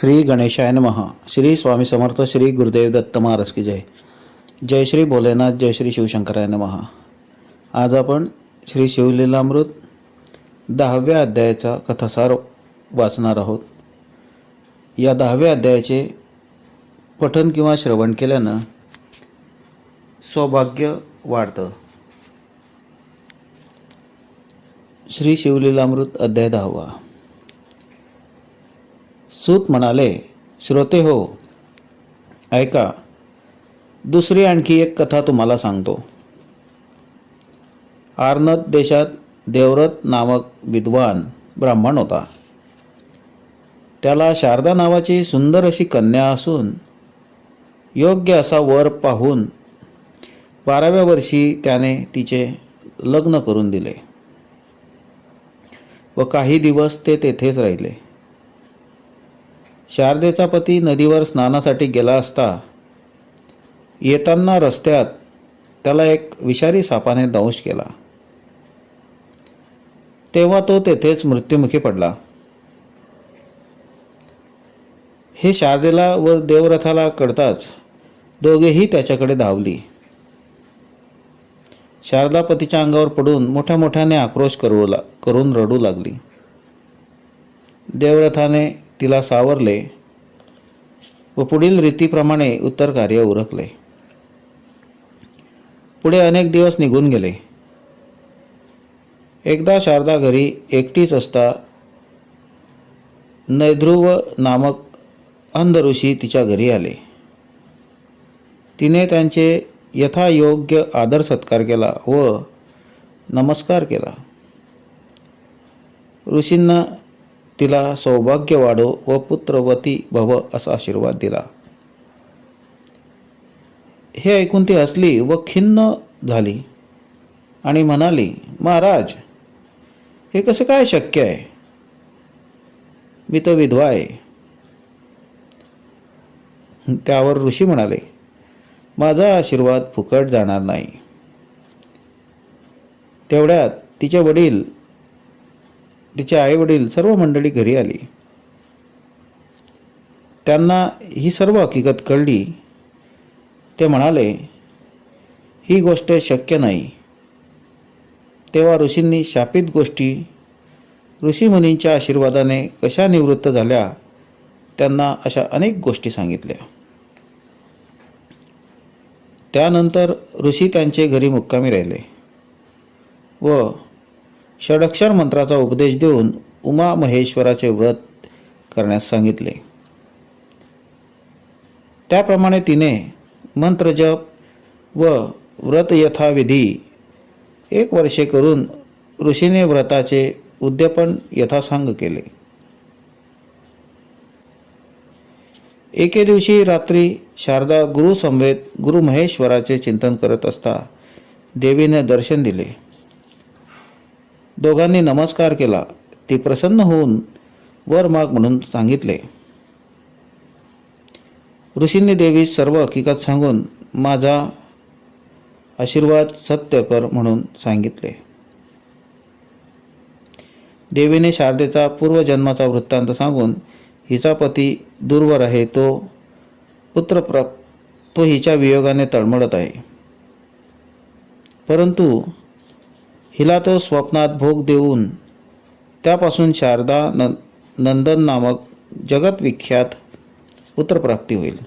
श्री गणेशाय नमः. श्री स्वामी समर्थ श्री गुरुदेव दत्त महाराज की जय. जय श्री भोलेनाथ जय श्री शिवशंकराय नमः. आज आपण श्री शिवलीलामृत दहाव्या अध्यायाचा कथासार वाचणार आहोत. या दहाव्या अध्यायाचे पठन किंवा श्रवण केल्यानं सौभाग्य वाढतं. श्री शिवलीलामृत अध्याय दहावा. सूत म्हणाले श्रोते हो ऐका दुसरी आणखी एक कथा तुम्हाला सांगतो. आर्नद देशात देवरथ नामक विद्वान ब्राह्मण होता. त्याला शारदा नावाची सुंदर अशी कन्या असून योग्य असा वर पाहून बाराव्या वर्षी त्याने तिचे लग्न करून दिले व काही दिवस ते तेथेच राहिले. शारदेचा पती नदीवर स्नानासाठी गेला असता येताना रस्त्यात त्याला एक विषारी सापाने दंश केला. तेव्हा तो तेथेच मृत्युमुखी पडला. हे शारदेला व देवरथाला कळताच दोघेही त्याच्याकडे धावली. शारदा पतीच्या अंगावर पडून मोठ्या मोठ्याने आक्रोश करू ला करून रडू लागली. देवरथाने तिला सावरले व पुढील रीतीप्रमाणे उत्तर कार्य उरकले. पुढे अनेक दिवस निघून गेले. एकदा शारदा घरी एकटीच असता नैध्रुव नामक अंध ऋषी तिच्या घरी आले. तिने त्यांचे यथायोग्य आदर सत्कार केला व नमस्कार केला. ऋषींना तिला सौभाग्य वाढो व पुत्रवती भव असा आशीर्वाद दिला. हे ऐकून ती हसली व खिन्न झाली आणि म्हणाली महाराज हे कसं काय शक्य आहे? मी तर विधवा आहे. त्यावर ऋषी म्हणाले माझा आशीर्वाद फुकट जाणार नाही. तेवढ्यात तिचे वडील तिचे आई वडील सर्व मंडळी घरी आली. त्यांना ही सर्व हकीकत कळली. ते म्हणाले ही गोष्ट शक्य नाही. तेव्हा ऋषींनी शापित गोष्टी ऋषीमुनींच्या आशीर्वादाने कशा निवृत्त झाल्या त्यांना अशा अनेक गोष्टी सांगितल्या. त्यानंतर ऋषी त्यांचे घरी मुक्कामी राहिले व षडक्षर मंत्राचा उपदेश देऊन उमा महेश्वराचे व्रत करण्यास सांगितले. त्याप्रमाणे तिने मंत्रजप व व्रत यथाविधी एक वर्षे करून ऋषीने व्रताचे उद्यापन यथासांग केले. एके दिवशी रात्री शारदा गुरुसमवेत गुरु महेश्वराचे चिंतन करत असता देवीने दर्शन दिले. दोघांनी नमस्कार केला. ती प्रसन्न होऊन वर माग म्हणून सांगितले. ऋषींनी देवी सर्व हकीकत सांगून माझा आशीर्वाद सत्य कर म्हणून सांगितले. देवीने शारदेचा पूर्वजन्माचा वृत्तांत सांगून हिचा पती दूरवर आहे तो पुत्रप्र तो हिच्या वियोगाने तळमळत आहे. परंतु हिला तो स्वप्नात भोग देऊन त्यापासून शारदा न नंदन नामक जगतविख्यात पुत्रप्राप्ती होईल.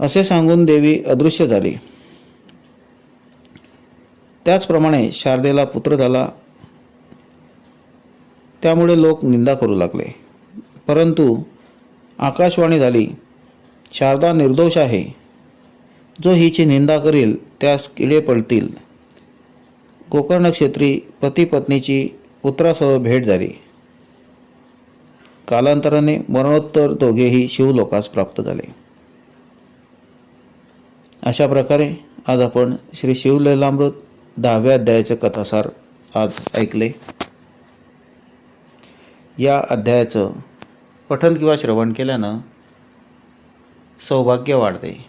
असे सांगून देवी अदृश्य झाली. त्याचप्रमाणे शारदेला पुत्र झाला. त्यामुळे लोक निंदा करू लागले. परंतु आकाशवाणी झाली शारदा निर्दोष आहे. जो हिची निंदा करील त्यास किडे पडतील. गोकर्ण क्षेत्री पती पत्नीची पुत्रासह भेट झाली. कालांतराने मरणोत्तर दोघेही शिवलोकास प्राप्त झाले. अशा प्रकारे आज आपण श्री शिवलीलामृत दहाव्या अध्यायाचे कथासार आज ऐकले. या अध्यायाचं पठन किंवा श्रवण केल्यानं सौभाग्य वाढते.